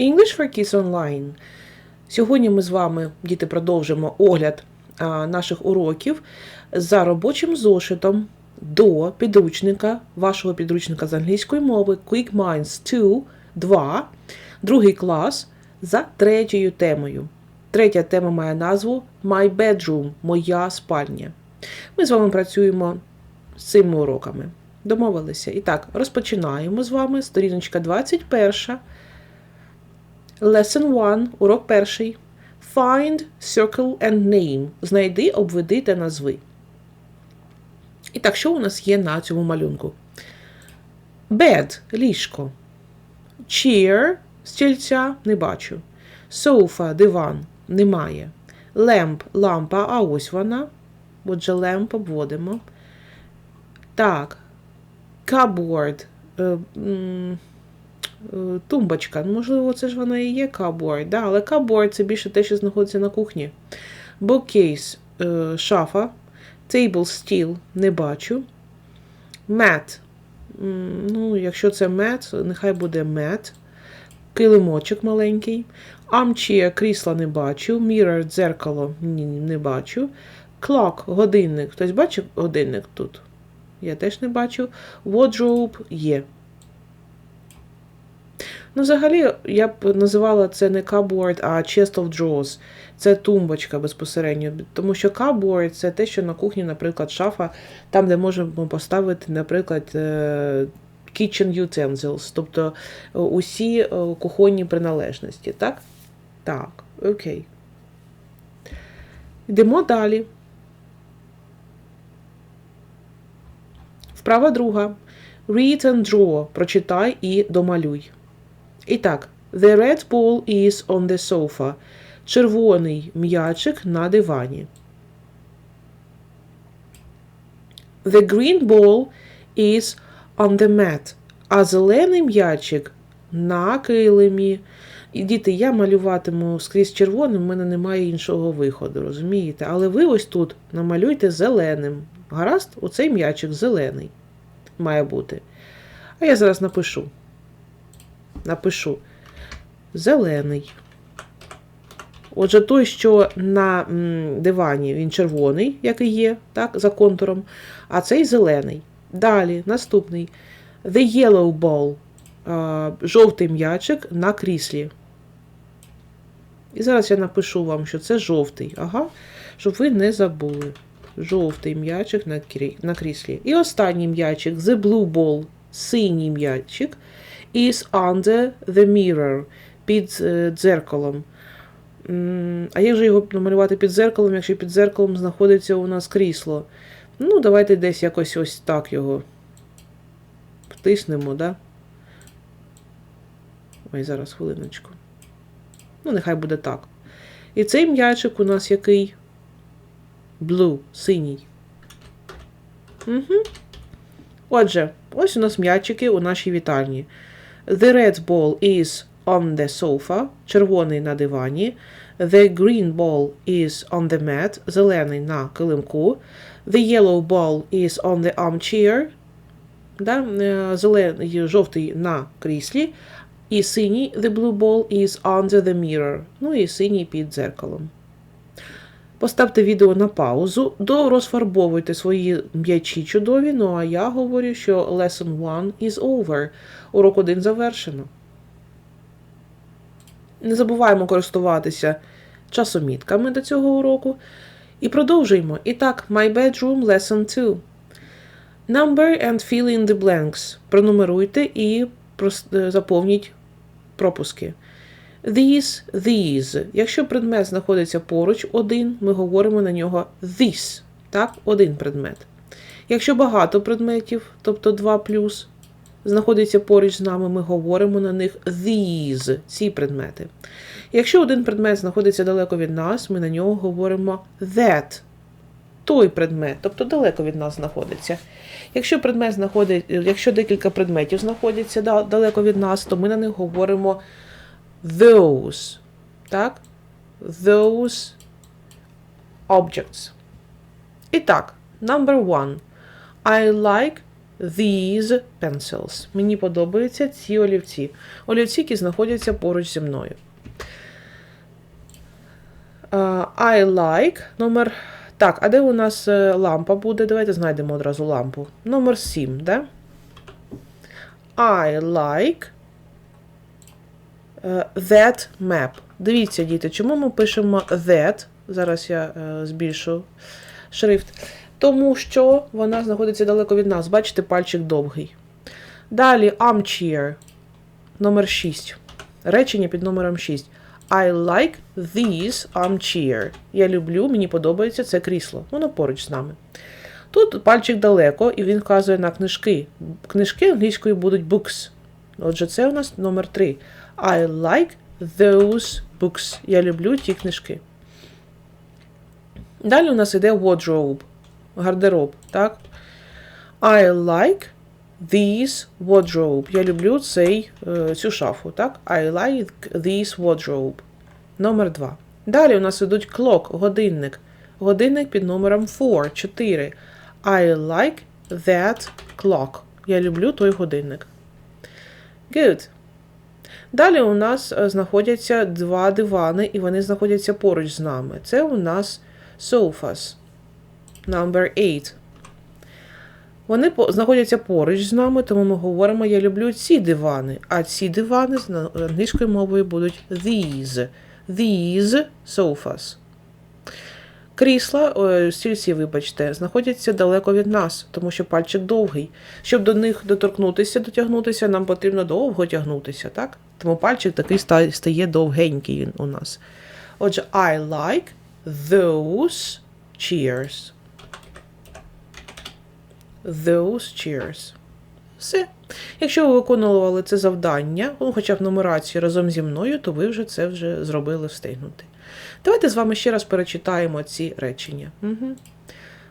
English for Kids Online. Сьогодні ми з вами, діти, продовжимо огляд наших уроків за робочим зошитом до підручника, вашого підручника з англійської мови Quick Minds 2, 2, другий клас за третьою темою. Третя тема має назву My Bedroom Моя спальня. Ми з вами працюємо з цими уроками. Домовилися. І так, розпочинаємо з вами. Сторіночка 21. Lesson 1, урок перший. Find, circle and name. Знайди, обведи та назви. І так, що у нас є на цьому малюнку? Bed – ліжко. Chair – стільця не бачу. Sofa – диван немає. Lamp – лампа, а ось вона. Отже, lamp обводимо. Так. Cupboard. Е, Тумбочка. Ну, Можливо, це ж вона і є cupboard, да? але cupboard це більше те, що знаходиться на кухні. Bookcase е, шафа. Table steel не бачу. Mat. Ну, якщо це mat, нехай буде mat. Килимочок маленький. Armchair, крісла не бачу. Mirror, дзеркало ні, не бачу. Clock, годинник. Хтось бачив годинник тут? Я теж не бачу. Wardrobe є. Ну, взагалі, я б називала це не cupboard, а chest of drawers. Це тумбочка безпосередньо. Тому що cupboard – це те, що на кухні, наприклад, шафа, там, де можемо поставити, наприклад, е, kitchen utensils, тобто е, усі е, кухонні приналежності, так? Так, окей. Йдемо далі. Вправа друга. Read and draw. Прочитай і домалюй. І так, the red ball is on the sofa. Червоний м'ячик на дивані. The green ball is on the mat. А зелений м'ячик на килимі. І діти, я малюватиму скрізь червоним, в мене немає іншого виходу, розумієте? Але ви ось тут намалюйте зеленим. Гаразд, оцей м'ячик зелений має бути. А я зараз напишу. Напишу зелений. Отже, той, що на дивані, він червоний, як і є, так, за контуром, а цей зелений. Далі, наступний. The yellow ball. Жовтий м'ячик на кріслі. І зараз я напишу вам, що це жовтий. Ага, щоб ви не забули. Жовтий м'ячик на кріслі. І останній м'ячик the blue ball, синій м'ячик, is under the mirror, під е, дзеркалом. А як же його намалювати під дзеркалом, якщо під дзеркалом знаходиться у нас крісло? Ну, давайте десь якось ось так його втиснемо, да? Ой, зараз хвилиночку. Ну, нехай буде так. І цей м'ячик у нас який? Blue, синій. Угу. Отже, ось у нас м'ячики у нашій вітальні. The red ball is on the sofa, червоний на дивані. The green ball is on the mat, зелений на килимку. The yellow ball is on the armchair, да? е, зелений, жовтий на кріслі. І синій the blue ball is under the mirror. Ну і синій під дзеркалом. Поставте відео на паузу, дорозфарбовуйте свої м'ячі чудові. Ну а я говорю, що lesson 1 is over. Урок 1 завершено. Не забуваємо користуватися часомітками до цього уроку. І продовжуємо. І так, My Bedroom Lesson 2. Number and fill in the blanks. Пронумеруйте і е, заповніть пропуски. These, these. Якщо предмет знаходиться поруч один, ми говоримо на нього this. Так, один предмет. Якщо багато предметів, тобто 2 плюс, знаходиться поруч з нами, ми говоримо на них these, ці предмети. Якщо один предмет знаходиться далеко від нас, ми на нього говоримо that. Той предмет, тобто далеко від нас знаходиться. Якщо предмет знаходить, якщо декілька предметів знаходяться далеко від нас, то ми на них говоримо those. Так? Those objects. І так, number one. I like these pencils. Мені подобаються ці олівці. Олівці, які знаходяться поруч зі мною. Uh, I like номер. Так, а де у нас е, лампа буде? Давайте знайдемо одразу лампу. Номер 7, да? I like that map. Дивіться, діти, чому ми пишемо that? Зараз я е, збільшу шрифт. Тому що вона знаходиться далеко від нас. Бачите, пальчик довгий. Далі armchair. Номер 6. Речення під номером 6. I like this armchair. Я люблю, мені подобається це крісло. Воно поруч з нами. Тут пальчик далеко, і він вказує на книжки. Книжки англійською будуть books. Отже, це у нас номер 3. I like those books. Я люблю ті книжки. Далі у нас іде wardrobe. Гардероб, так? I like this wardrobe. Я люблю цей, е, цю шафу, так? I like this wardrobe. Номер 2. Далі у нас ідуть clock, годинник. Годинник під номером 4, 4. I like that clock. Я люблю той годинник. Good. Далі у нас е, знаходяться два дивани, і вони знаходяться поруч з нами. Це у нас sofas. Number 8. Вони знаходяться поруч з нами, тому ми говоримо, я люблю ці дивани. А ці дивани з англійською мовою будуть these. These sofas. Крісла, е, стільці, вибачте, знаходяться далеко від нас, тому що пальчик довгий. Щоб до них доторкнутися, дотягнутися, нам потрібно довго тягнутися, так? Тому пальчик такий стає довгенький у нас. Отже, I like those chairs. Those chairs. Все. Якщо ви виконували це завдання, ну, хоча б нумерацію разом зі мною, то ви вже це вже зробили встигнути. Давайте з вами ще раз перечитаємо ці речення. Угу.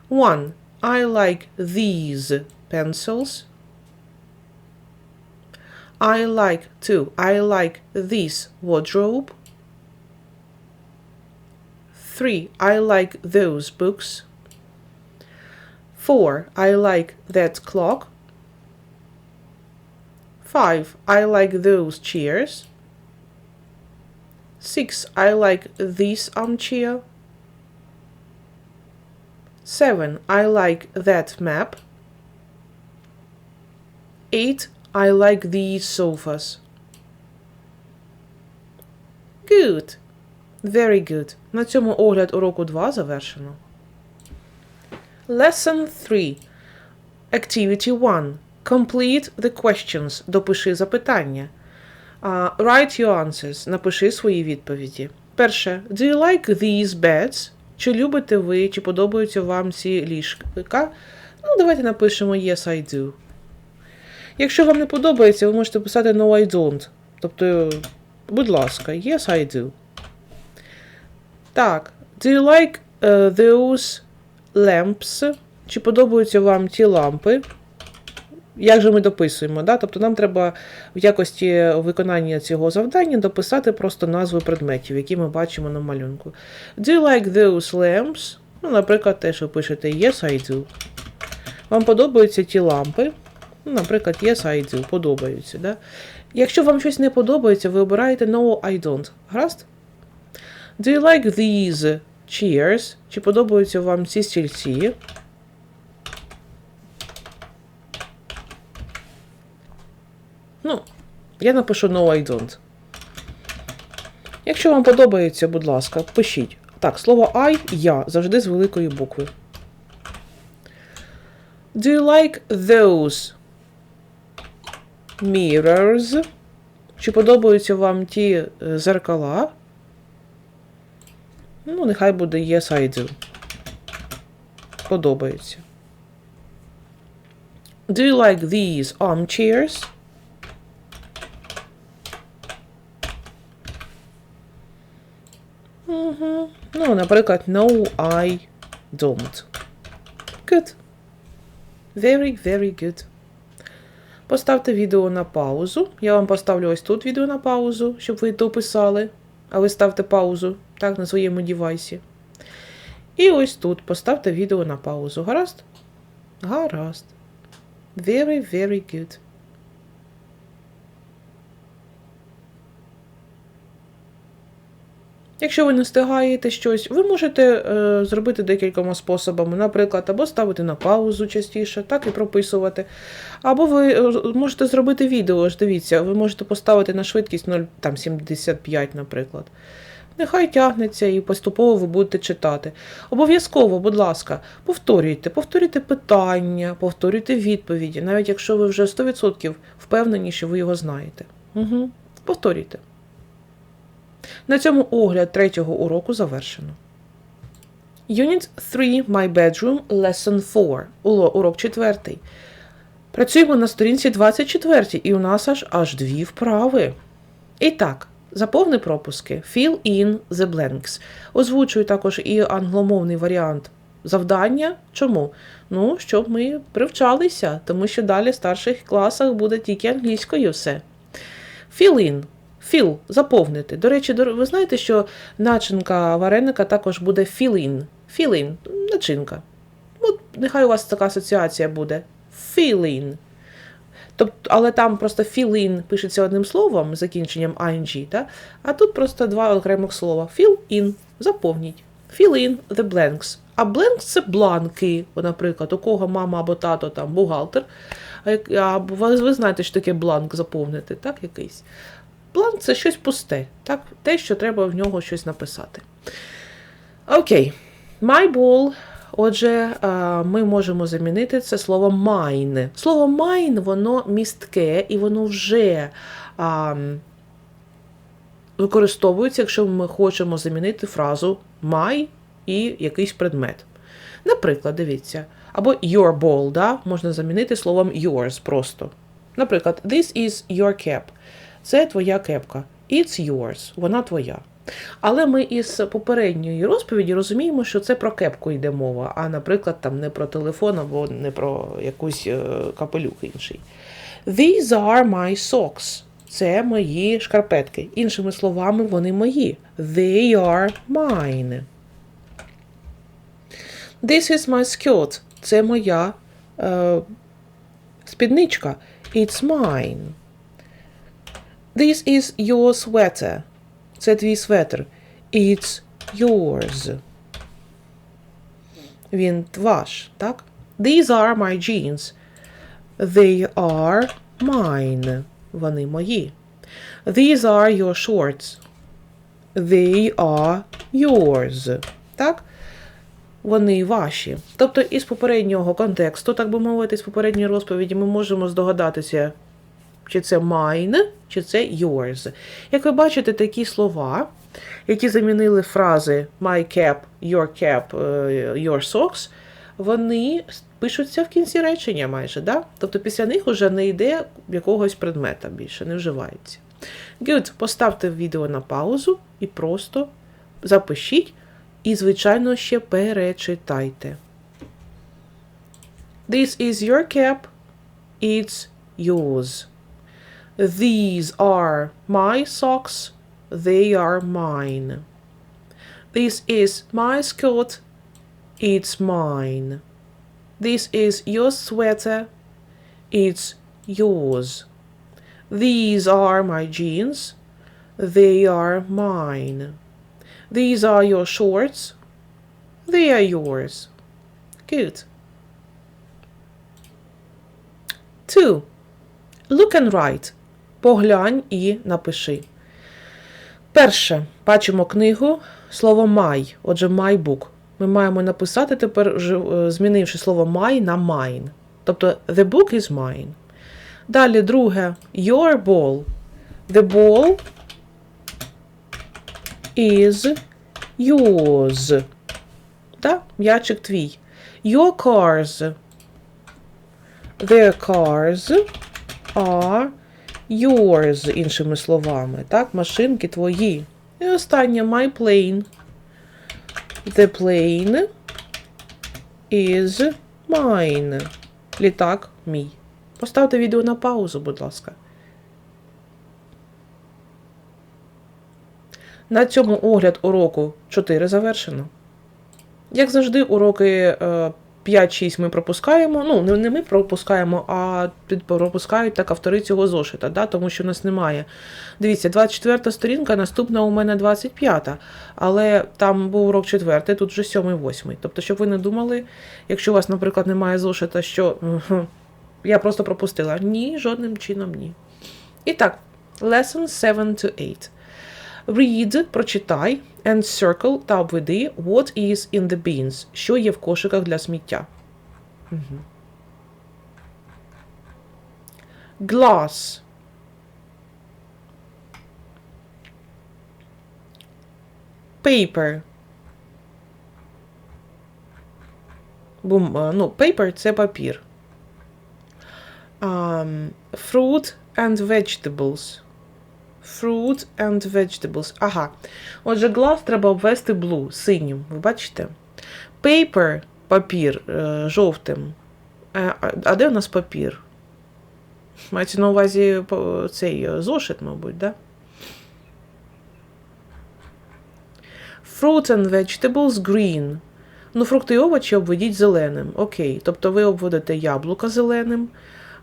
One. I like these pencils. I like two. I like this wardrobe. Three. I like those books. Four. I like that clock. Five. I like those chairs. Six. I like this armchair. Seven. I like that map. Eight. I like these sofas. Good. Very good. На цьому огляд уроку 2 завершено. Lesson 3. Activity 1. Complete the questions. Допиши запитання. Write your answers. Напиши свої відповіді. Перше. Do you like these beds? Чи любите ви, чи подобаються вам ці ліжка? Ну, давайте напишемо Yes, I do. Якщо вам не подобається, ви можете писати No, I don't. Тобто, будь ласка, Yes, I do. Так. Do you like uh, those lamps? Чи подобаються вам ті лампи? Як же ми дописуємо? Да? Тобто нам треба в якості виконання цього завдання дописати просто назви предметів, які ми бачимо на малюнку. Do you like those lamps? Ну, наприклад, теж ви пишете Yes, I do. Вам подобаються ті лампи? Ну, наприклад, Yes, I do. Подобаються. Да? Якщо вам щось не подобається, ви обираєте No, I don't. Гаразд? Do you like these chairs? Чи подобаються вам ці стільці? Ну, я напишу No, I don't. Якщо вам подобається, будь ласка, пишіть. Так, слово I я завжди з великої букви. Do you like those mirrors? Чи подобаються вам ті е, зеркала? Ну, нехай буде Yes, I do. Подобається. Do you like these armchairs? Угу. Ну, наприклад, No, I don't. Good. Very, very good. Поставте відео на паузу. Я вам поставлю ось тут відео на паузу, щоб ви дописали. А ви ставте паузу так, на своєму дівайсі. І ось тут поставте відео на паузу. Гаразд? Гаразд. Very, very good. Якщо ви не встигаєте щось, ви можете е, зробити декількома способами. Наприклад, або ставити на паузу частіше, так і прописувати. Або ви е, можете зробити відео, ж дивіться, ви можете поставити на швидкість 0,75, наприклад. Нехай тягнеться і поступово ви будете читати. Обов'язково, будь ласка, повторюйте, повторюйте питання, повторюйте відповіді, навіть якщо ви вже 100% впевнені, що ви його знаєте. Угу. Повторюйте. На цьому огляд третього уроку завершено. Unit 3 My Bedroom Lesson 4. Урок четвертий. Працюємо на сторінці 24 і у нас аж аж дві вправи. І так, заповни пропуски. Fill in the blanks. Озвучую також і англомовний варіант завдання. Чому? Ну, щоб ми привчалися, тому що далі в старших класах буде тільки англійською все. Fill in. Fill – заповнити. До речі, ви знаєте, що начинка вареника також буде. Fill in – начинка. От нехай у вас така асоціація буде. In. Тобто, але там просто in пишеться одним словом закінченням ing, да? а тут просто два окремих слова. Fill in – заповніть. Fill in the blanks. А blanks – це бланки. Наприклад, у кого мама або тато там бухгалтер. А, ви знаєте, що таке бланк заповнити, так, якийсь. Бланк це щось пусте, так? те, що треба в нього щось написати. Окей. My ball. Отже, ми можемо замінити це слово mine. Слово mine, воно містке і воно вже використовується, якщо ми хочемо замінити фразу my і якийсь предмет. Наприклад, дивіться, або your ball, да? можна замінити словом yours просто. Наприклад, this is your cap. Це твоя кепка. It's yours. Вона твоя. Але ми із попередньої розповіді розуміємо, що це про кепку йде мова, а, наприклад, там не про телефон або не про якусь е, капелюх інший. These are my socks. Це мої шкарпетки. Іншими словами, вони мої. They are mine. This is my skirt. Це моя е, спідничка. It's mine. This is your sweater. Це твій светр. It's yours. Він ваш, так? These are my jeans. They are mine. Вони мої. These are your shorts. They are yours. Так? Вони ваші. Тобто із попереднього контексту, так би мовити, з попередньої розповіді, ми можемо здогадатися, чи це mine, чи це yours. Як ви бачите, такі слова, які замінили фрази my cap, your cap, е, your socks, вони пишуться в кінці речення майже. Да? Тобто після них вже не йде якогось предмета більше, не вживається. Good. Поставте відео на паузу і просто запишіть. І, звичайно, ще перечитайте. This is your cap. It's yours. These are my socks. They are mine. This is my skirt. It's mine. This is your sweater. It's yours. These are my jeans. They are mine. These are your shorts. They are yours. Good. 2. Look and write. Поглянь і напиши. Перше. Бачимо книгу. Слово my. Отже, book. Ми маємо написати тепер, е, змінивши слово my на mine. Тобто, the book is mine. Далі друге. Your ball. The ball is yours. Так? М'ячик твій. Your cars. Their cars are yours, іншими словами. Так? Машинки твої. І останнє my plane. The plane is mine. Літак мій. Поставте відео на паузу, будь ласка. На цьому огляд уроку 4 завершено. Як завжди, уроки е, 5-6 ми пропускаємо. Ну, не, ми пропускаємо, а пропускають так автори цього зошита, да, тому що нас немає. Дивіться, 24 сторінка, наступна у мене 25-та. Але там був урок 4, тут вже 7-8. Тобто, щоб ви не думали, якщо у вас, наприклад, немає зошита, що я просто пропустила. Ні, жодним чином ні. І так, lesson 7 to 8. Read, прочитай, and circle та обведи what is in the bins, що є в кошиках для сміття. Мгм. Glass. Paper. Бум, а, ну, paper це папір. Um, fruit and vegetables. Fruit and vegetables. Ага. Отже, glass треба обвести blue, синім. Ви бачите? Paper папір е, жовтим. Е, а- де у нас папір? Мається на увазі цей е, зошит, мабуть, да? Fruit and vegetables green. Ну, фрукти і овочі обведіть зеленим. Окей. Тобто ви обводите яблука зеленим,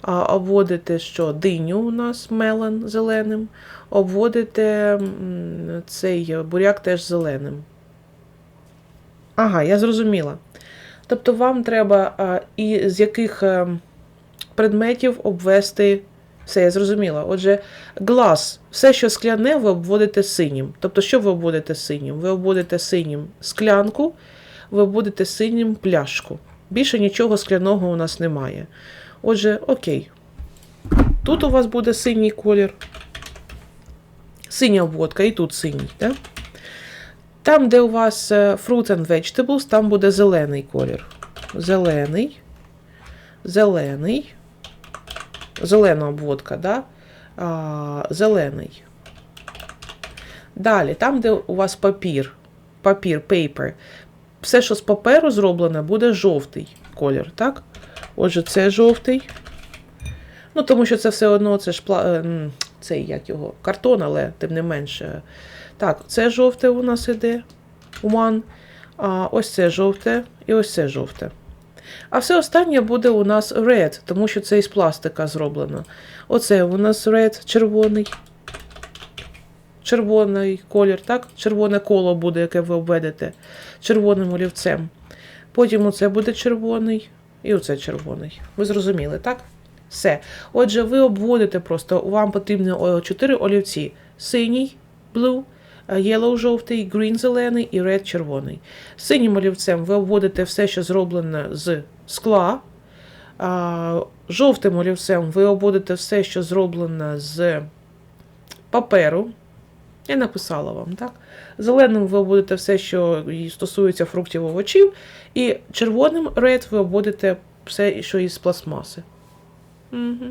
обводите що? Диню у нас мелон зеленим, обводите цей буряк теж зеленим. Ага, я зрозуміла. Тобто вам треба і з яких е, предметів обвести. Все, я зрозуміла. Отже, глаз, все, що скляне, ви обводите синім. Тобто, що ви обводите синім? Ви обводите синім склянку, ви обводите синім пляшку. Більше нічого скляного у нас немає. Отже, окей. Тут у вас буде синій колір. Синя обводка, і тут синій. Так? Там, де у вас е, fruit and vegetables, там буде зелений колір. Зелений. Зелений. Зелена обводка, да? а, зелений. Далі, там, де у вас папір, папір, paper, все, що з паперу зроблене, буде жовтий колір, так? Отже, це жовтий. Ну, тому що це все одно, це ж пла... е, цей, як його, картон, але тим не менше. Так, це жовте у нас іде. One. А ось це жовте і ось це жовте. А все останнє буде у нас red, тому що це із пластика зроблено. Оце у нас red, червоний. Червоний колір, так? Червоне коло буде, яке ви обведете червоним олівцем. Потім оце буде червоний і оце червоний. Ви зрозуміли, так? Все. Отже, ви обводите просто, вам потрібно 4 олівці: синій, blue, yellow жовтий, green зелений і red червоний. Синім олівцем ви обводите все, що зроблене з скла. Жовтим олівцем ви обводите все, що зроблене з паперу. Я написала вам, так? Зеленим ви обводите все, що стосується фруктів овочів. І червоним red ви обводите все, що із пластмаси. Угу.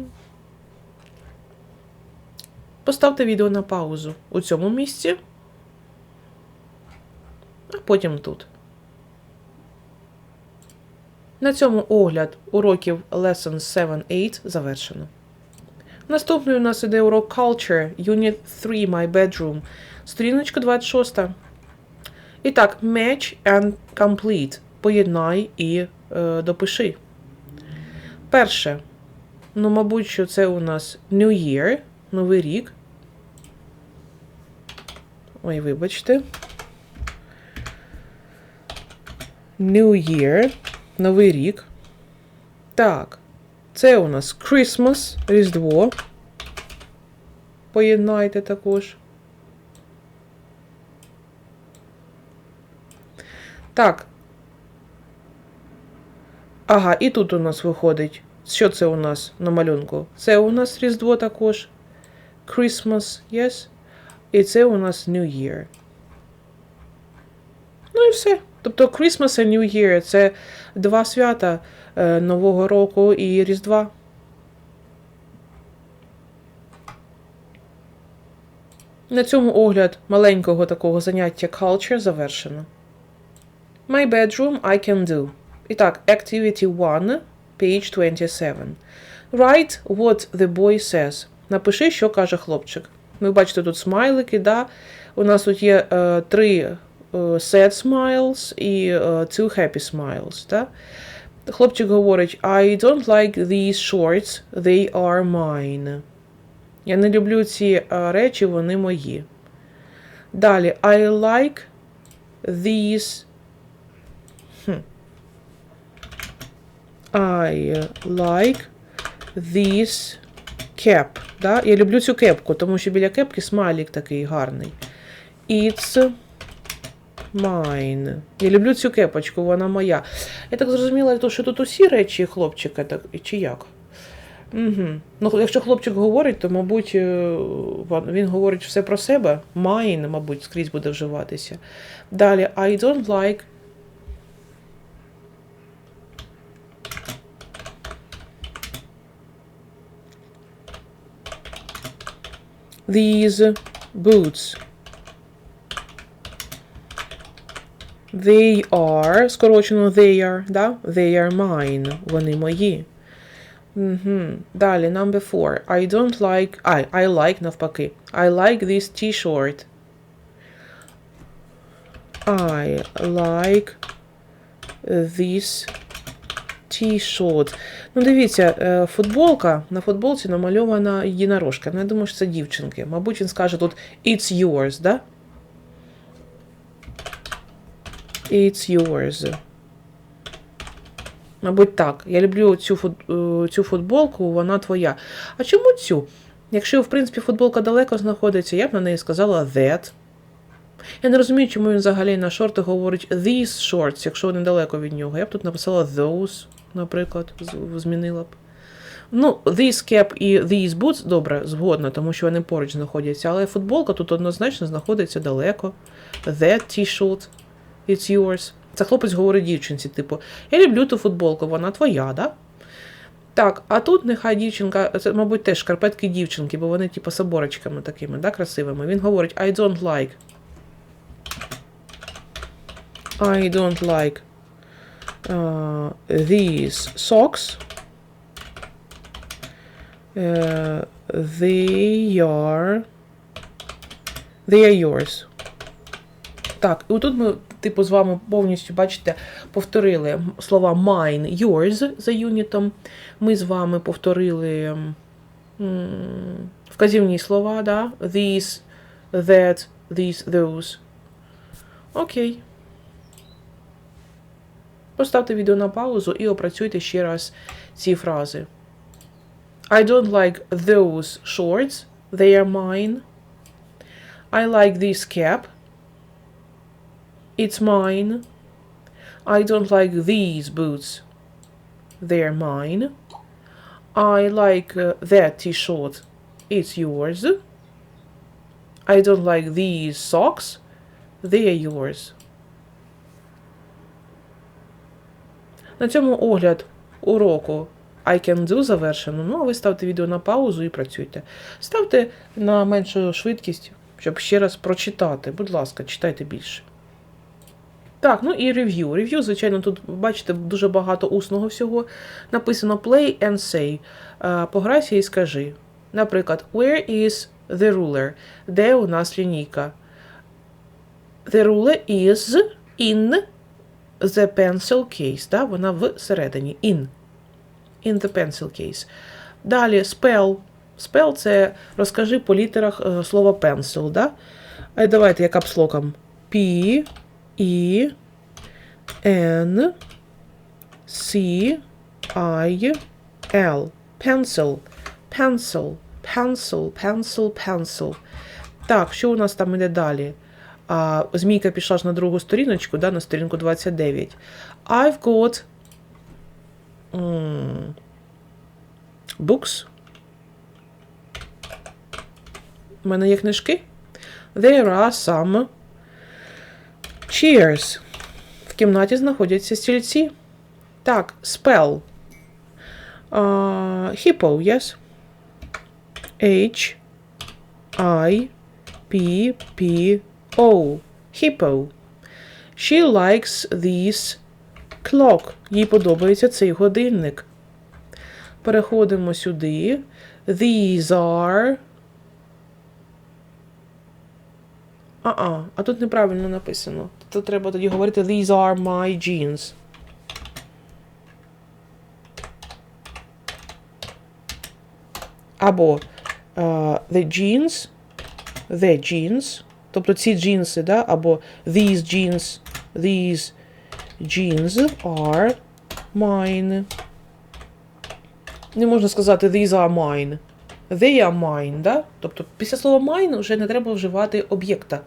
Поставте відео на паузу у цьому місці, а потім тут. На цьому огляд уроків Lesson 7-8 завершено. Наступний у нас іде урок Culture, Unit 3 My Bedroom, сторіночка 26. І так, match and complete. Поєднай і е, допиши. Перше. Ну, мабуть, що це у нас New Year, Новий рік. Ой, вибачте. New Year, Новий рік. Так. Це у нас Christmas, Різдво. Поєднайте також. Так. Ага, і тут у нас виходить. Що це у нас на малюнку? Це у нас Різдво також. Christmas, yes. І це у нас New Year. Ну і все. Тобто Christmas і New Year це два свята е, Нового року і Різдва. На цьому огляд маленького такого заняття Culture завершено. My bedroom I can do. І так, Activity 1, page 27. Write what the boy says. Напиши, що каже хлопчик. Ви бачите тут смайлики, да? У нас тут є е, три sad smiles і е, two happy smiles. Да? Хлопчик говорить: I don't like these shorts, they are mine. Я не люблю ці е, речі, вони мої. Далі, I like these. I like this cap. Да? Я люблю цю кепку, тому що біля кепки смайлік такий гарний. It's mine. Я люблю цю кепочку, вона моя. Я так зрозуміла, що тут усі речі хлопчика, так, чи як? Угу. Ну, якщо хлопчик говорить, то, мабуть, е, він говорить все про себе. Mine, мабуть, скрізь буде вживатися. Далі, I don't like. These boots. They are, скорочено they are, да? They are mine. Вони мої. Угу. Далі, number four. I don't like. I, I like навпаки. I like this t-shirt. I like this t-shirt. Ну, дивіться, е, футболка, на футболці намальована єдинорожка. Ну, я думаю, що це дівчинки. Мабуть, він скаже тут It's yours, да? It's yours. Мабуть, так. Я люблю цю, е, цю футболку, вона твоя. А чому цю? Якщо, в принципі, футболка далеко знаходиться, я б на неї сказала that. Я не розумію, чому він взагалі на шорти говорить these shorts, якщо вони далеко від нього. Я б тут написала those, наприклад, змінила б. Ну, this cap і these boots, добре, згодна, тому що вони поруч знаходяться, але футболка тут однозначно знаходиться далеко. That t-shirt, it's yours. Це хлопець говорить дівчинці, типу, я люблю ту футболку, вона твоя, да? Так, а тут нехай дівчинка, це, мабуть, теж шкарпетки дівчинки, бо вони, типу, з оборочками такими, да, красивими. Він говорить I don't like. I don't like uh, these socks. Uh, they are. They are yours. Так, і отут ми, типу, з вами повністю, бачите, повторили слова mine, yours за юнітом. Ми з вами повторили вказівні слова, да? These, that, these, those. Окей. Поставте відео на паузу і опрацюйте ще раз ці фрази. I don't like those shorts. They are mine. I like this cap. It's mine. I don't like these boots. They're mine. I like uh, that t-shirt. It's yours. I don't like these socks. They're yours. На цьому огляд уроку I can do завершено. Ну, а ви ставте відео на паузу і працюйте. Ставте на меншу швидкість, щоб ще раз прочитати. Будь ласка, читайте більше. Так, ну і рев'ю. Рев'ю, звичайно, тут бачите дуже багато усного всього. Написано play and say. Е, Пограйся і скажи. Наприклад, where is the ruler? Де у нас лінійка? The ruler is in the pencil case. Да? Вона всередині. In. In the pencil case. Далі spell. Spell це розкажи по літерах е, слова pencil. Да? А давайте я капслоком. P, E, N, C, I, L. Pencil. Pencil. Pencil, pencil, pencil. Так, що у нас там іде далі? А, змійка пішла ж на другу сторіночку, да, на сторінку 29. I've got books. У мене є книжки. There are some chairs. В кімнаті знаходяться стільці. Так, spell. Uh, hippo, yes. H I P P O. Hippo. She likes this clock. Їй подобається цей годинник. Переходимо сюди. These are. А-а, а тут неправильно написано. Тут треба тоді говорити These are my jeans. Або uh, the jeans, the jeans. Тобто ці джинси, да? або these jeans, these jeans are mine. Не можна сказати these are mine. They are mine, да? Тобто після слова mine вже не треба вживати об'єкта.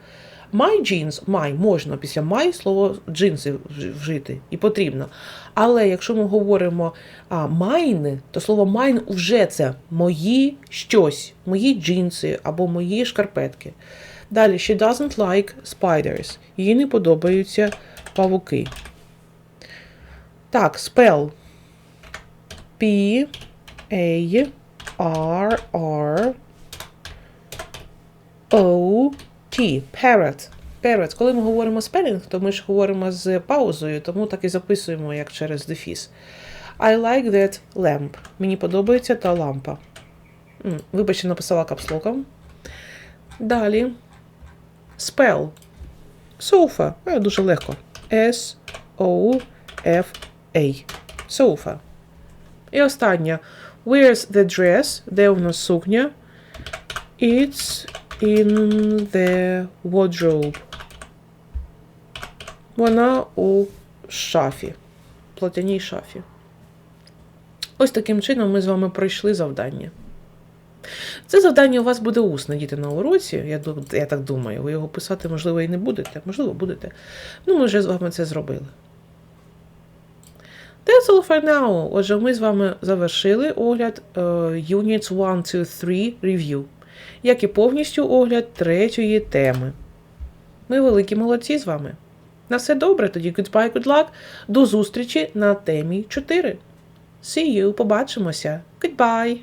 My jeans, my, можна після my слово джинси вжити і потрібно. Але якщо ми говоримо а, mine, то слово mine вже це мої щось, мої джинси або мої шкарпетки. Далі, she doesn't like spiders. Їй не подобаються павуки. Так, spell. P A R R O T. Parrot. Parrot. Коли ми говоримо спелінг, то ми ж говоримо з паузою, тому так і записуємо, як через дефіс. I like that lamp. Мені подобається та лампа. Вибачте, написала капслоком. Далі. Spell. Sofa. Е, Дуже легко. S O F A. Sofa. І остання. Where's the dress? Де у нас сукня? It's in the wardrobe. Вона у шафі. Платяній шафі. Ось таким чином ми з вами пройшли завдання. Це завдання у вас буде усне, діти, на уроці. Я, я так думаю. Ви його писати, можливо, і не будете. Можливо, будете. Ну, ми вже з вами це зробили. That's all for now. Отже, ми з вами завершили огляд uh, Units 1, 2, 3 Review, як і повністю огляд третьої теми. Ми великі молодці з вами. На все добре, тоді goodbye, good luck. До зустрічі на темі 4. See you, побачимося. Goodbye!